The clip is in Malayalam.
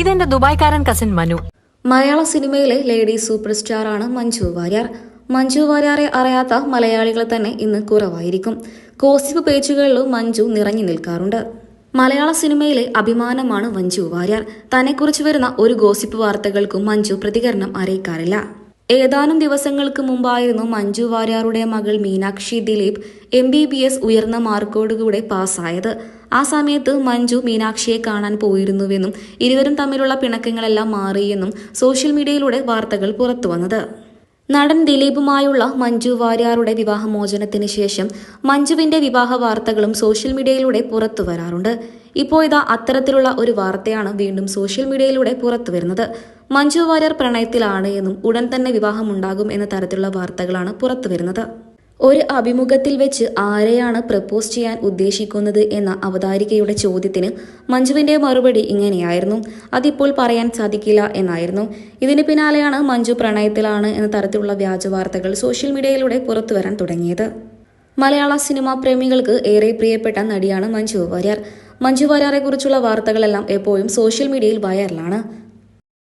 ഇതെന്റെ ദുബായ്ക്കാരൻ കസിൻ മനു. മലയാള സിനിമയിലെ ലേഡി സൂപ്പർ സ്റ്റാറാണ് മഞ്ജു വാര്യർ. മഞ്ജു വാര്യാറെ അറിയാത്ത മലയാളികൾ തന്നെ ഇന്ന് കുറവായിരിക്കും. ഗോസിപ്പ് പേജുകളിലും മഞ്ജു നിറഞ്ഞു നിൽക്കാറുണ്ട്. മലയാള സിനിമയിലെ അഭിമാനമാണ് മഞ്ജു വാര്യർ. തന്നെക്കുറിച്ച് വരുന്ന ഒരു ഗോസിപ്പ് വാർത്തകൾക്കും മഞ്ജു പ്രതികരണം അറിയിക്കാറില്ല. ഏതാനും ദിവസങ്ങൾക്ക് മുമ്പായിരുന്നു മഞ്ജു വാര്യാറുടെ മകൾ Meenakshi Dileep M B B S ഉയർന്ന മാർക്കോടുകൂടെ പാസ്സായത്. ആ സമയത്ത് മഞ്ജു മീനാക്ഷിയെ കാണാൻ പോയിരുന്നുവെന്നും ഇരുവരും തമ്മിലുള്ള പിണക്കങ്ങളെല്ലാം മാറിയെന്നും സോഷ്യൽ മീഡിയയിലൂടെ വാർത്തകൾ പുറത്തുവന്നത്. നടൻ ദിലീപുമായുള്ള മഞ്ജു വാര്യാറുടെ വിവാഹമോചനത്തിന് ശേഷം മഞ്ജുവിന്റെ വിവാഹ വാർത്തകളും സോഷ്യൽ മീഡിയയിലൂടെ പുറത്തു വരാറുണ്ട് ഇപ്പോൾ ഇതാ അത്തരത്തിലുള്ള ഒരു വാർത്തയാണ് വീണ്ടും സോഷ്യൽ മീഡിയയിലൂടെ പുറത്തു വരുന്നത്. മഞ്ജു വാര്യർ പ്രണയത്തിലാണ് എന്നും ഉടൻ തന്നെ വിവാഹമുണ്ടാകും എന്ന തരത്തിലുള്ള വാർത്തകളാണ് പുറത്തു വരുന്നത്. ഒരു അഭിമുഖത്തിൽ വെച്ച് ആരെയാണ് പ്രപ്പോസ് ചെയ്യാൻ ഉദ്ദേശിക്കുന്നത് എന്ന അവതാരികയുടെ ചോദ്യത്തിന് മഞ്ജുവിന്റെ മറുപടി ഇങ്ങനെയായിരുന്നു. അതിപ്പോൾ പറയാൻ സാധിക്കില്ല എന്നായിരുന്നു. ഇതിന് പിന്നാലെയാണ് മഞ്ജു പ്രണയത്തിലാണ് എന്ന തരത്തിലുള്ള വ്യാജ വാർത്തകൾ സോഷ്യൽ മീഡിയയിലൂടെ പുറത്തു വരാൻ തുടങ്ങിയത്. മലയാള സിനിമാ പ്രേമികൾക്ക് ഏറെ പ്രിയപ്പെട്ട നടിയാണ് മഞ്ജു വാര്യർ. മഞ്ജു വാര്യാറെ കുറിച്ചുള്ള വാർത്തകളെല്ലാം എപ്പോഴും സോഷ്യൽ മീഡിയയിൽ വൈറലാണ്